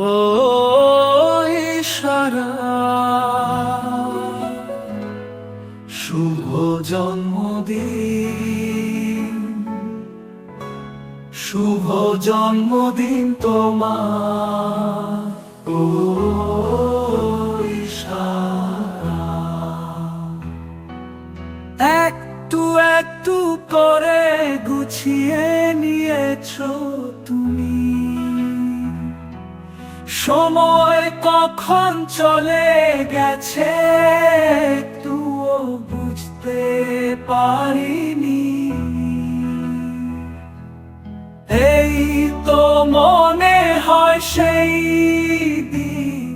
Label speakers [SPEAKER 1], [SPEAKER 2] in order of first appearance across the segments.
[SPEAKER 1] ও শুভ জন্মদিন শুভ জন্মদিন তোমার ও একটু একটু করে গুছিয়ে নিয়েছো তুমি। সময় কখন চলে গেছে তুও বুঝতে পারিনি। এই তো মনে হয় সেই দিন,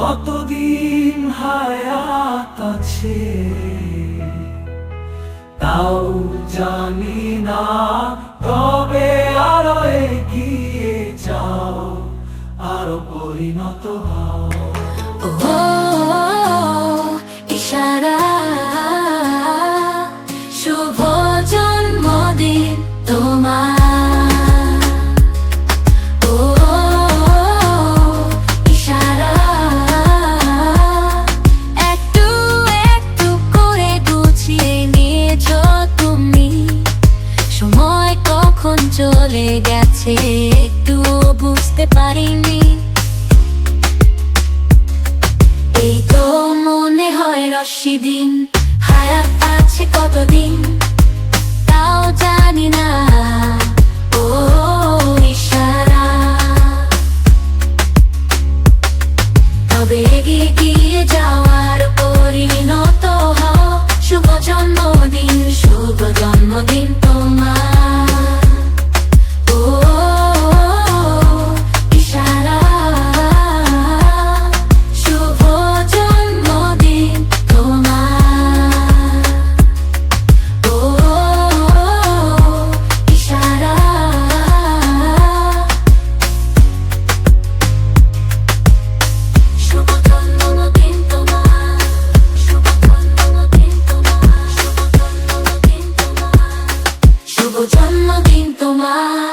[SPEAKER 1] কতদিন হায়াত আছে। তাও জানি না
[SPEAKER 2] ও ইশারা। শুভ তোমার। চলে গেছে একটু বুঝতে পারিনি। রশি দিন, হায়াত আছে কতদিন? তাও জানি না। ও ইশারা। তবে এগিয়ে গিয়ে যাওয়ার পরিণত হও। 나